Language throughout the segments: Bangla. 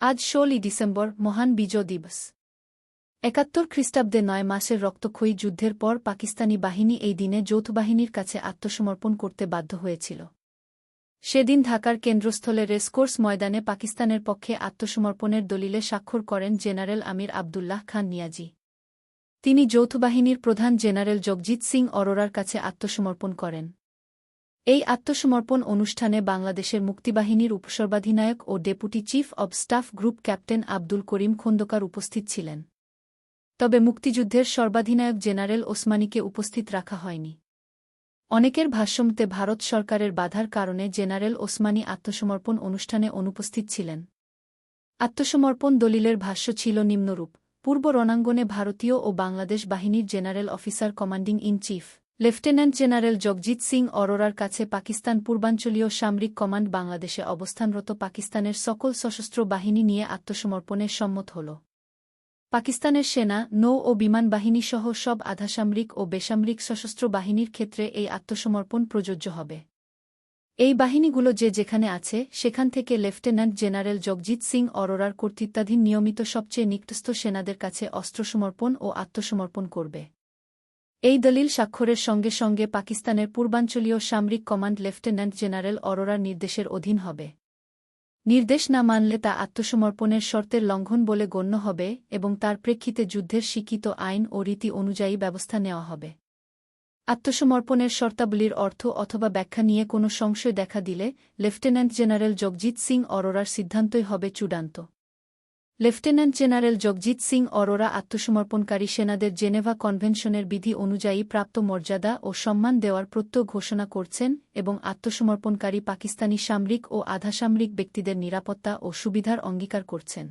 আজ ষোলই ডিসেম্বর মহান বিজয় দিবস। একাত্তর খ্রিস্টাব্দে নয় মাসের রক্তক্ষয়ী যুদ্ধের পর পাকিস্তানি বাহিনী এই দিনে যৌথবাহিনীর কাছে আত্মসমর্পণ করতে বাধ্য হয়েছিল। সেদিন ঢাকার কেন্দ্রস্থলে রেসকোর্স ময়দানে পাকিস্তানের পক্ষে আত্মসমর্পণের দলিলে স্বাক্ষর করেন জেনারেল আমির আবদুল্লাহ খান নিয়াজি। তিনি যৌথবাহিনীর প্রধান জেনারেল জগজিৎ সিং অরোরার কাছে আত্মসমর্পণ করেন। এই আত্মসমর্পণ অনুষ্ঠানে বাংলাদেশের মুক্তিবাহিনীর উপসর্বাধিনায়ক ও deputy chief of staff group captain Abdul Karim Khandakar উপস্থিত ছিলেন। তবে মুক্তিযুদ্ধের সর্বাধিনায়ক জেনারেল ওসমানীকে উপস্থিত রাখা হয়নি। অনেকের ভাষ্যমতে ভারত সরকারের বাধার কারণে জেনারেল ওসমানী আত্মসমর্পণ অনুষ্ঠানে অনুপস্থিত ছিলেন। আত্মসমর্পণ দলিলের ভাষ্য ছিল নিম্নরূপ। পূর্ব রণাঙ্গনে ভারতীয় ও বাংলাদেশ বাহিনীর general officer commanding in chief lieutenant general Jagjit Singh অরোরার কাছে পাকিস্তান পূর্বাঞ্চলীয় সামরিক কমান্ড বাংলাদেশে অবস্থানরত পাকিস্তানের সকল সশস্ত্র বাহিনী নিয়ে আত্মসমর্পণে সম্মত হল। পাকিস্তানের সেনা, নৌ ও বিমান বাহিনী সহ সব আধাসামরিক ও বেসামরিক সশস্ত্র বাহিনীর ক্ষেত্রে এই আত্মসমর্পণ প্রযোজ্য হবে। এই বাহিনীগুলো যে যেখানে আছে, সেখান থেকে লেফটেন্যান্ট জেনারেল জগজিৎ সিং অরোরার কর্তৃত্বাধীন নিয়মিত সবচেয়ে নিকটস্থ সেনাদের কাছে অস্ত্রসমর্পণ ও আত্মসমর্পণ করবে। এই দলিল স্বাক্ষরের সঙ্গে সঙ্গে পাকিস্তানের পূর্বাঞ্চলীয় সামরিক কমান্ড লেফটেন্যান্ট জেনারেল অরোরার নির্দেশের অধীন হবে। নির্দেশ না মানলে তা আত্মসমর্পণের শর্তের লঙ্ঘন বলে গণ্য হবে এবং তার প্রেক্ষিতে যুদ্ধের স্বীকৃত আইন ও রীতি অনুযায়ী ব্যবস্থা নেওয়া হবে। আত্মসমর্পণের শর্তাবলীর অর্থ অথবা ব্যাখ্যা নিয়ে কোনো সংশয় দেখা দিলে লেফটেন্যান্ট জেনারেল জগজিৎ সিং অরোরার সিদ্ধান্তই হবে চূড়ান্ত। লেফটেন্যান্ট জেনারেল জগজিৎ সিং অরোরা আত্মসমর্পণকারী সেনাদের জেনেভা কনভেনশনের বিধি অনুযায়ী প্রাপ্ত মর্যাদা ও সম্মান দেওয়ার প্রত্যয় ঘোষণা করছেন এবং আত্মসমর্পণকারী পাকিস্তানি সামরিক ও আধাসামরিক ব্যক্তিদের নিরাপত্তা ও সুবিধার অঙ্গীকার করছেন।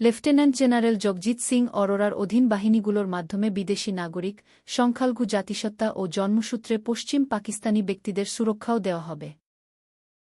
লেফটেন্যান্ট জেনারেল জগজিৎ সিং অরোরার অধীন বাহিনীগুলোর মাধ্যমে বিদেশি নাগরিক, সংখ্যালঘু জাতিসত্তা ও জন্মসূত্রে পশ্চিম পাকিস্তানি ব্যক্তিদের সুরক্ষাও দেওয়া হবে।